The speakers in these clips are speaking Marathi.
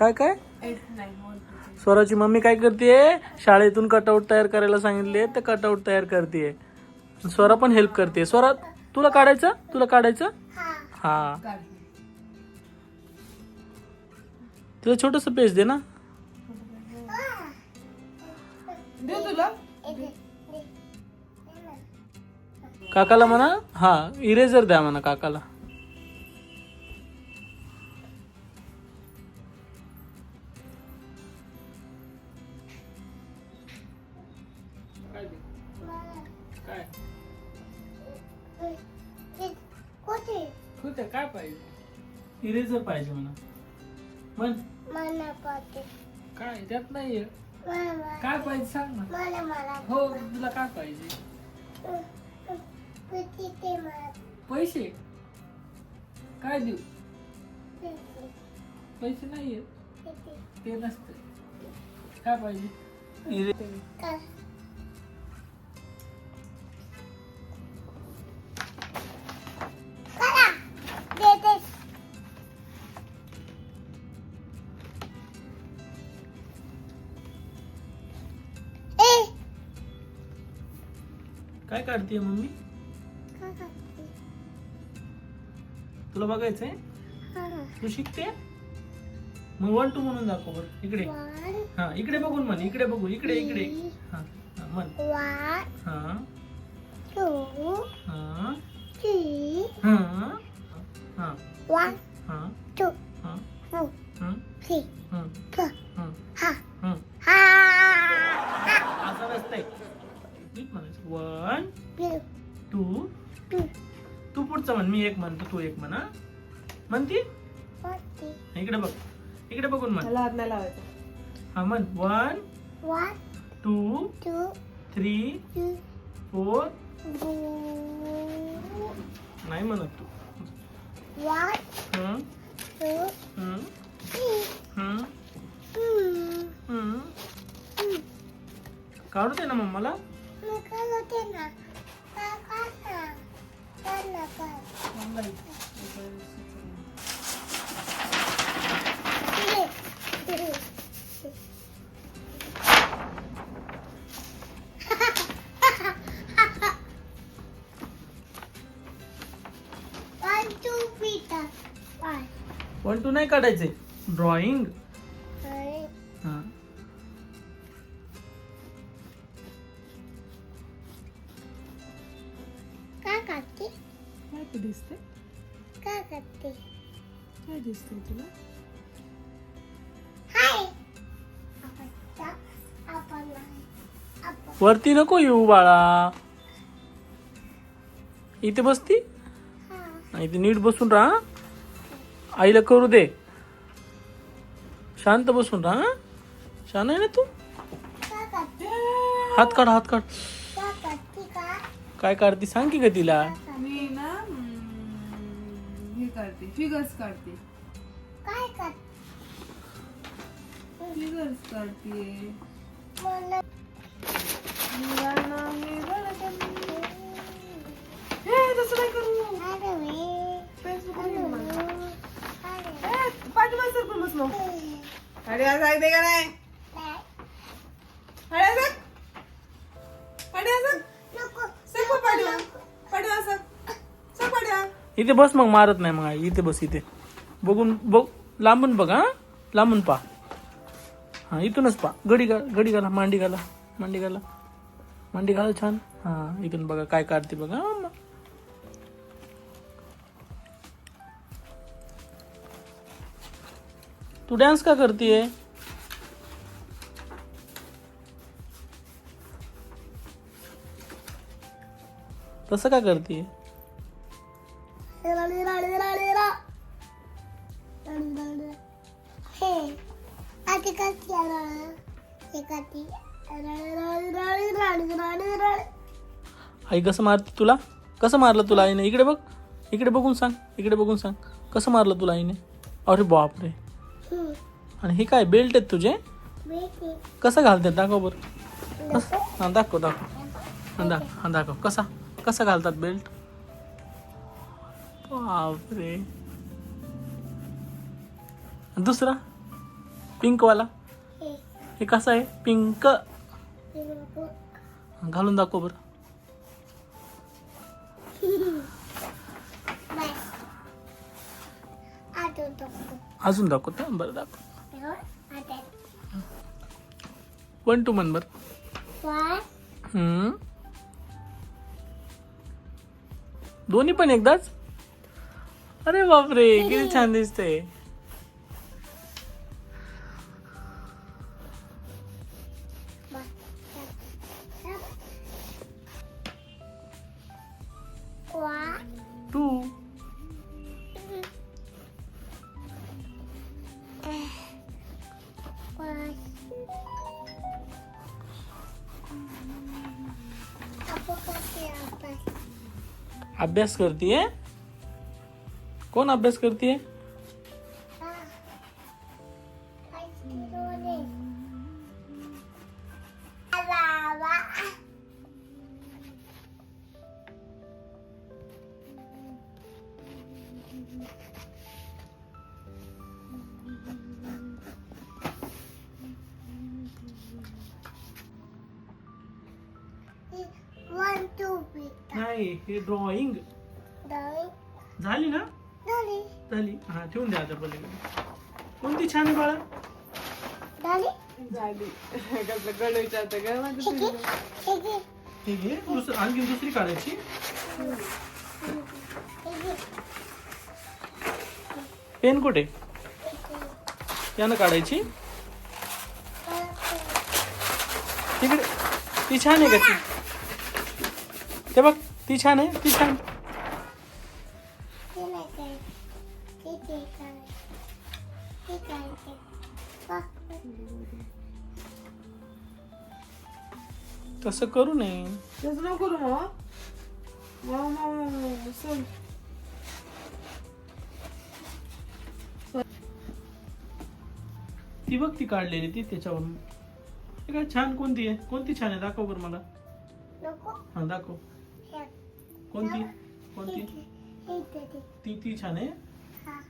काय काय? स्वराची मम्मी काय करते शाळेतून कटआउट तयार करायला सांगितले ते कटआउट तयार करते स्वरा पण हेल्प करते स्वरा तुला काढायचं? तुला काढायचं? हा. तुला छोटस पेज दे ना. काकाला म्हणा हा इरेझर द्या म्हणा काकाला. काय? कुठे? काय पाहिजे? इरेझर पाहिजे म्हणा. म्हण. काय? त्यात नाहीये. काय पाहिजे सांग ना. हो तुला काय पाहिजे? पैसे. काय देऊ? पैसे नाहीये. ते नसते. काय पाहिजे? काय काढतीये मम्मी? तुला बघायचंय? तू शिकते? मग वन टू म्हणून दाखव बरं. इकडे. हा इकडे बघून म्हण. इकडे बघू. इकडे इकडे. हा हा, म्हण. हा. हा. हा. हा. टू two, तू पुढचं म्हण मी एक म्हणतो तू एक म्हणा म्हणती. इकडे बघ इकडे बघून म्हण. मला हात नाही लावायचा. हा म्हण. One One, two two, three three, four. four. नाही म्हणत तू. One, हं, two, हं, three. हं, Hmm. हं. Hmm. काढू दे ना मग वन टू नाही काढायचे. ड्रॉइंग दिसते काय करते? काय दिसते तुला? वरती नको येऊ बाळा. इथे बसती? हा. इथे नीट बसून राहा. आईला करू दे. शांत बसून राहा? शान आहे ना तू? हात काढ हात काढ. काय का? काढती सांग की ग तिला. काढते फिगर्स काढते. काय करते फिगर्स मुलांना हे हे तसं नाही करू. अरे वे Facebook अरे पाठीमागे आज सांगते का नाही? अरे. अरे आज सांग. नको. सांग मग पाठीमाग. पाठीमाग सांग. सांग पाठीमाग. इथे बस मग मारत नाही मग आई. इथे बस इथे. बघून बघ लांबून बघ लांबून पा. हा इथूनच पा. गडी घाल गडी घाला मांडी घाला मांडी घाला. मांडी घाला छान. हा इथून बघा काय काढते बघा. मग. तू डान्स का करतीये? तसं का करतीये? हे आधी करते रा. आई कसं मारते तुला? कसं मारलं तुला आईने? इकडे बघ. इकडे बघून सांग. इकडे बघून सांग. कसं मारलं तुला आईने? अरे बापरे. रे आणि हे काय बेल्ट आहेत तुझे? कसं घालतात? दाखव बरं. हां दाखव दाखव. हां दाखव हां दाखव. कसा? कसा घालतात बेल्ट बापरे. दुसरा? पिंकवाला? हे हे कसं आहे? पिंक. घालून दाखव बरं. अजून दाखवतो? बरं दाखव. वन टू बरं. वन हम्म. दोन्ही पण एकदाच? अरे बापरे किती छान दिसते टू अभ्यास करतीये? कोण अभ्यास हा? बीट नाही हे ड्रॉइंग झाली ना? डाली झाली हा ठेवून द्या आता पलीकडे. कोणती छान आहे बाळा? झाली कसं गड विचारतं का माझं ठीक तुझं? आहे ठीक आहे हे घे. दुसरं आणखी दुसरी काढायची. पेन कुठे? यानं काढायची. तिकडे. ती छान आहे का ती? ते बघ ती छान आहे ती छान. तसं करू नये. तसं नको करू मग सोड ती बघ ती काढलेली ती त्याच्यावर हे काय छान कोणती आहे? कोणती छान आहे? दाखव बरं मला. नको. हा दाखव. कोणती? कोणती? ते. ती छान आहे? हा.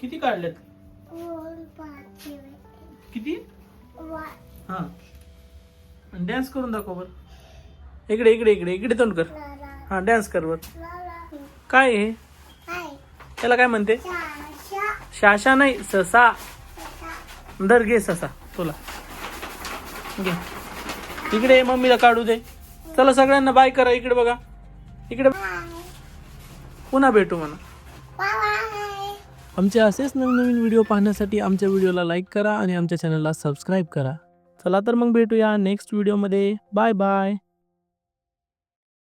किती काढलेत? किती? हा. डॅन्स करून दाखव बर. इकडे इकडे इकडे इकडे तोंड कर. हा डॅन्स कर बर. काय हे? त्याला काय म्हणते? शाशा नाही ससा. दर घे ससा तुला. घे. इकडे ये, मम्मीला काढू दे. चला सगळ्यांना बाय करा. इकडे बघा. इकडे पुन्हा भेटू म्हणा. आमचे असेच नवनवीन व्हिडिओ पाहण्यासाठी आमच्या व्हिडिओला लाईक करा आणि आमच्या चॅनलला सबस्क्राईब करा. चला तर मग भेटूया नेक्स्ट व्हिडिओमध्ये बाय बाय